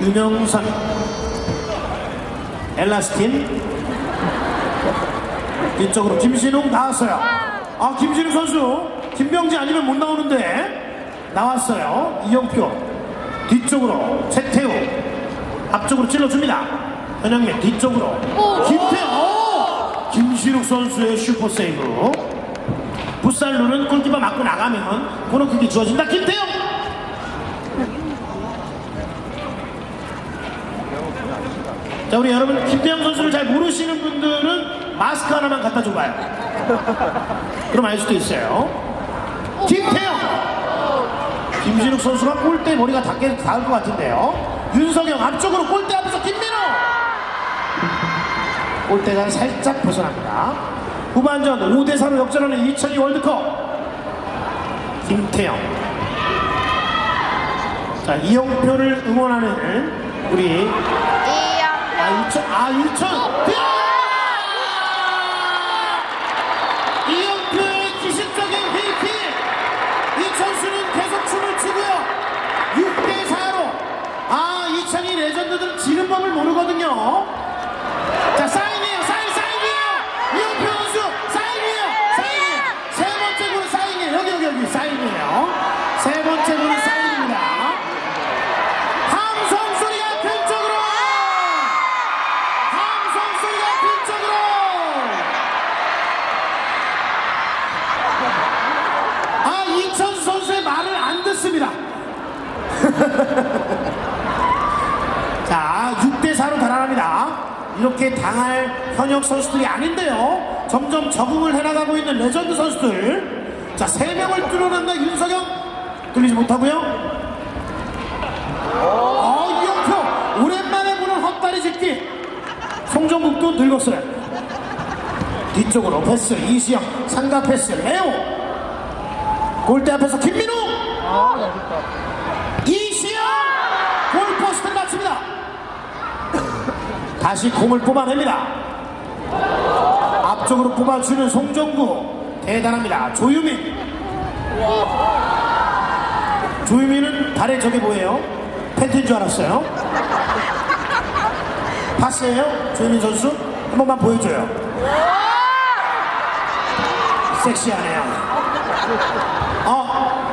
윤영선 엘라스틴. 뒤쪽으로 김신웅 나왔어요. 아 김신웅 선수. 김병지 아니면 못 나오는데 나왔어요. 이영표. 뒤쪽으로 최태우. 앞쪽으로 찔러줍니다. 현영민 뒤쪽으로. 김태우 오! 김신욱 선수의 슈퍼 세이브. 풋살루는 골키퍼 맞고 나가면 코너킥이 주어진다. 김태형 자 우리 여러분 김태형 선수를 잘 모르시는 분들은 마스크 하나만 갖다 줘봐요 그럼 알 수도 있어요 김태형 김신욱 선수가 골대 머리가 닿게 닿을 것 같은데요 윤석영 앞쪽으로 골대 앞에서 김민호 골대가 살짝 벗어납니다. 후반전 5대4로 역전하는 2002 월드컵. 김태형. 자, 이영표를 응원하는 우리 아, 유천, 아, 유천. 이영표의 기습적인 페이킹. 이 선수는 계속 춤을 추고요. 6대 4로. 아, 이창희 레전드들은 지는 법을 모르거든요. 자 사인이에요 사인 사인이에요 이영표 선수 사인이에요 사인이에요 세 번째 골은 사인이에요 여기 여기 여기 사인이에요 세 번째 골은 사인 자, 6대4로 달아납니다. 이렇게 당할 현역 선수들이 아닌데요. 점점 적응을 해나가고 있는 레전드 선수들. 자, 3명을 뚫어낸다, 윤석영. 뚫리지 못하고요. 어, 이영표. 오랜만에 보는 헛다리 짚기. 송정국도 늙었어요. 뒤쪽으로 패스, 이시영. 상가 패스, 레오. 골대 앞에서 김민우. 이시영. 골포스트를 맞춥니다. 다시 공을 뽑아냅니다. 앞쪽으로 뽑아주는 송정구 대단합니다. 조유민. 조유민은 발에 저게 뭐예요? 팬티인 줄 알았어요. 파스예요? 조유민 선수 한 번만 보여줘요. 섹시하네요. 어,